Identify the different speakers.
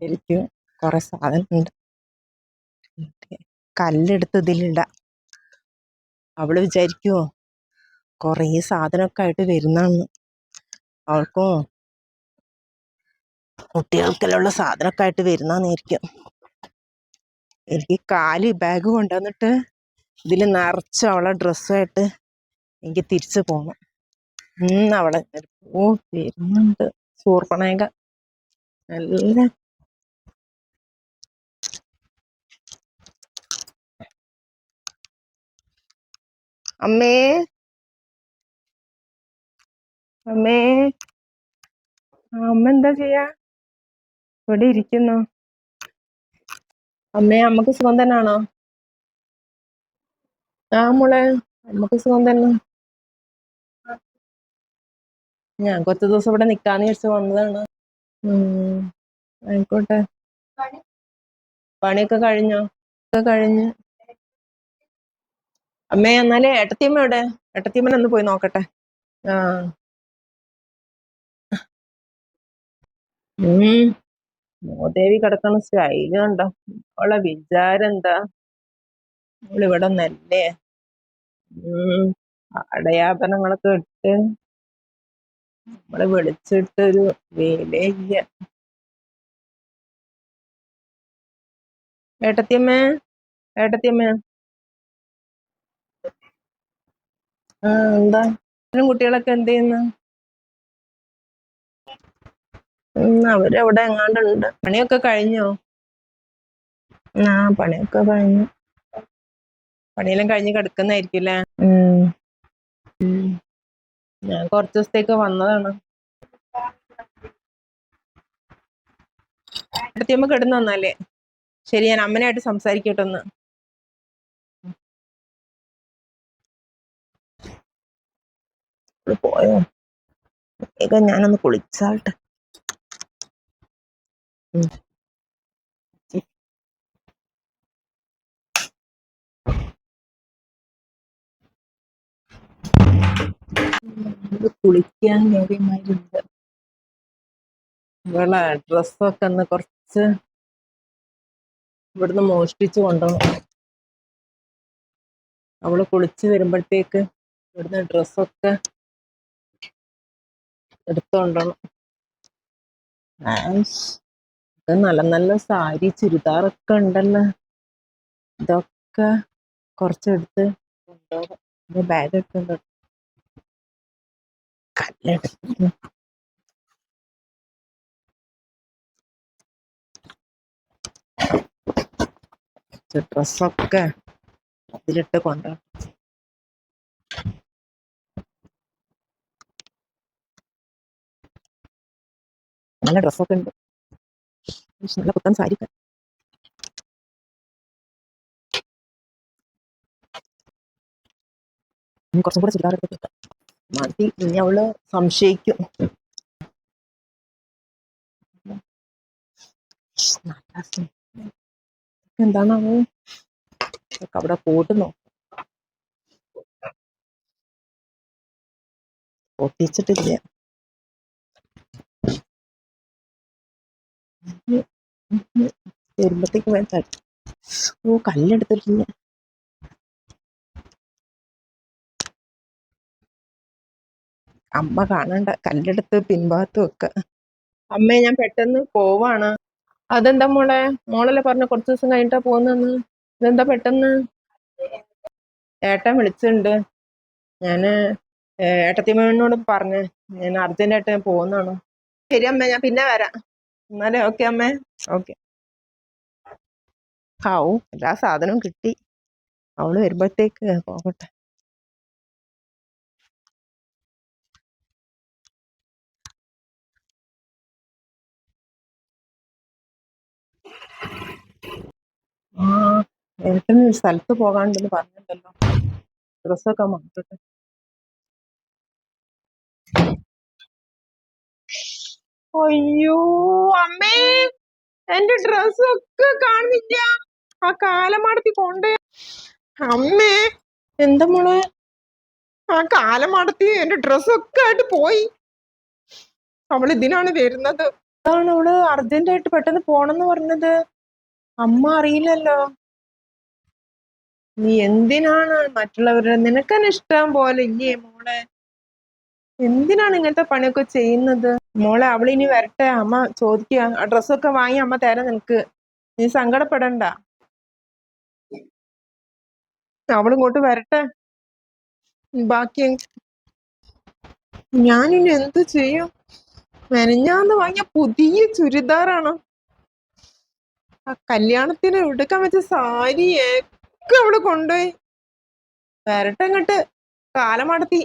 Speaker 1: ശരിക്കും കുറെ സാധനമുണ്ട് കല്ലെടുത്ത് ഇതിലിട. അവൾ വിചാരിക്കുവോ കുറേ സാധനമൊക്കെ ആയിട്ട് വരുന്നാണ് അവൾക്കോ കുട്ടികൾക്കെല്ലാം സാധനമൊക്കെ ആയിട്ട് വരുന്നാന്നായിരിക്കും എനിക്ക് കാൽ ബാഗ് കൊണ്ടുവന്നിട്ട് ഇതിൽ നിറച്ച് അവളെ ഡ്രസ്സായിട്ട് എനിക്ക് തിരിച്ചു പോകണം ഇന്ന് അവളെ ഓ വരുന്നുണ്ട്. സൂർപ്പണേക നല്ല അമ്മേ. അമ്മേ. അമ്മ എന്താ ചെയ്യാ? ഇവിടെ ഇരിക്കുന്നു. അമ്മേ അമ്മയ്ക്ക് സുഖം തന്നെയാണോ ആ മോളെ അമ്മയ്ക്ക് സുഖം തന്നെ. ഞാൻ കുറച്ച് ദിവസം ഇവിടെ നിക്കാന്ന് വെച്ച് വന്നതാണ്. ആയിക്കോട്ടെ. പണിയൊക്കെ കഴിഞ്ഞോ? ഒക്കെ കഴിഞ്ഞ്. അമ്മേ എന്നാലേ ഏട്ടത്തിയമ്മ എവിടെ ഏട്ടത്തിയമ്മനെ ഒന്ന് പോയി നോക്കട്ടെ. ആ. ഉം. മോദേവി കിടക്കണ സ്റ്റൈൽ കണ്ടോ? അവളെ വിചാരം എന്താ? അവളിവിടെ നല്ലേ ഉം. അടയാഭരണങ്ങളൊക്കെ ഇട്ട് നമ്മളെ വിളിച്ചിട്ടൊരു ഇല്ല ഏട്ടത്തിയമ്മേ ഏട്ടത്തിയമ്മ ആ എന്താ? കുട്ടികളൊക്കെ എന്ത് ചെയ്യുന്നു? അവരവിടെ എങ്ങാണ്ടുണ്ട്. പണിയൊക്കെ കഴിഞ്ഞോ? ആ പണിയൊക്കെ കഴിഞ്ഞു. പണിയെല്ലാം കഴിഞ്ഞ് കിടക്കുന്നായിരിക്കും അല്ലേ. ഞാൻ കുറച്ച് ദിവസത്തേക്ക് വന്നതാണ്. കിടന്നു വന്നാലേ. ശരി ഞാൻ അമ്മനായിട്ട് സംസാരിക്കട്ടെ ഒന്ന്. അവൾ പോയോ? വേഗം ഞാനൊന്ന് കുളിച്ചാട്ടെ ഇവളെ ഡ്രസ്സൊക്കെ ഒന്ന് കുറച്ച് ഇവിടുന്ന് മോഷ്ടിച്ചു കൊണ്ടുപോകണം അവൾ കുളിച്ച് വരുമ്പോഴത്തേക്ക് ഇവിടുന്ന് ഡ്രസ്സൊക്കെ എടുത്തോണ്ടണം. നല്ല നല്ല സാരി ചുരിദാറൊക്കെ ഉണ്ടല്ലോ. ഇതൊക്കെ കുറച്ചെടുത്ത് കൊണ്ടുപോകാം. ബാഗ് എടുത്തുണ്ടോ കല്ലെടുത്ത്. ഡ്രസ്സൊക്കെ അതിലിട്ട് കൊണ്ടുപോകാം നല്ല ഡ്രസ്സൊക്കെ ഉണ്ട്. നല്ല പുത്തൻ സാരി ഒക്കെ. ഇനി കുറച്ചും കൂടെ ചുരിദാർ എടുത്തിട്ട് മതി ഇനി അവൾ സംശയിക്കും. എന്താണാവോ? അവിടെ കൂട്ടുന്നു. പൊട്ടിച്ചിട്ടില്ല വരുമ്പത്തേക്ക് വേണ്ട ഓ കല്ലെടുത്തിട്ടില്ല. അമ്മ കാണണ്ട കല്ലെടുത്ത് പിൻഭാഗത്തും ഒക്കെ. അമ്മേ ഞാൻ പെട്ടെന്ന് പോവാണ്. അതെന്താ മോളെ? മോളല്ലേ പറഞ്ഞ കുറച്ച് ദിവസം കഴിഞ്ഞിട്ടാ പോകുന്നെന്ന് ഇതെന്താ പെട്ടെന്ന്? ഏട്ടൻ വിളിച്ചിട്ടുണ്ട്. ഞാൻ ഏ- പറഞ്ഞേ പറഞ്ഞു. ഞാൻ അർജന്റായിട്ട് ഞാൻ പോകുന്നതാണ്. ശരി അമ്മ ഞാൻ പിന്നെ വരാം. എന്നാലേ ഓക്കെ അമ്മേ. ഓക്കെ. ഹാവും എല്ലാ സാധനവും കിട്ടി. അവൾ വരുമ്പോഴത്തേക്ക് പോകട്ടെ. ആ ഏട്ടൻ സ്ഥലത്ത് പോകാണ്ടെന്ന് പറഞ്ഞിട്ടുണ്ടല്ലോ. ഡ്രസ്സൊക്കെ മാറ്റട്ടെ. അയ്യോ അമ്മേ എന്റെ ഡ്രസ്സൊക്കെ കാണുന്നില്ല ആ കാലമാടത്തി കൊണ്ടേ. അമ്മേ എന്താ മോളെ? ആ കാലമാടത്തി എന്റെ ഡ്രസ്സൊക്കെ ആയിട്ട് പോയി. അവൾ ഇതിനാണ് വരുന്നത്. അതാണ് അവൾ അർജന്റ് ആയിട്ട് പെട്ടെന്ന് പോണെന്ന് പറഞ്ഞത്. അമ്മ അറിയില്ലല്ലോ. നീ എന്തിനാണ് മറ്റുള്ളവരുടെ നിനക്കെന്നെ ഇഷ്ടം പോലെ ഇല്ലേ മോളെ? എന്തിനാണ് ഇങ്ങനത്തെ പണിയൊക്കെ ചെയ്യുന്നത്? മോളെ അവളിനി വരട്ടെ. അമ്മ ചോദിക്കുക. ഡ്രസ്സൊക്കെ വാങ്ങി അമ്മ തരാം നിനക്ക്. നീ സങ്കടപ്പെടണ്ട. അവളിങ്ങോട്ട് വരട്ടെ. ബാക്കി ഞാനിനി എന്ത് ചെയ്യും? മെനഞ്ഞാന്ന് വാങ്ങിയ പുതിയ ചുരിദാറാണ്. ആ കല്യാണത്തിന് എടുക്കാൻ വെച്ച സാരിയൊക്കെ അവൾ കൊണ്ടുപോയി. വരട്ടെ അങ്ങോട്ട് കാലം മടത്തി.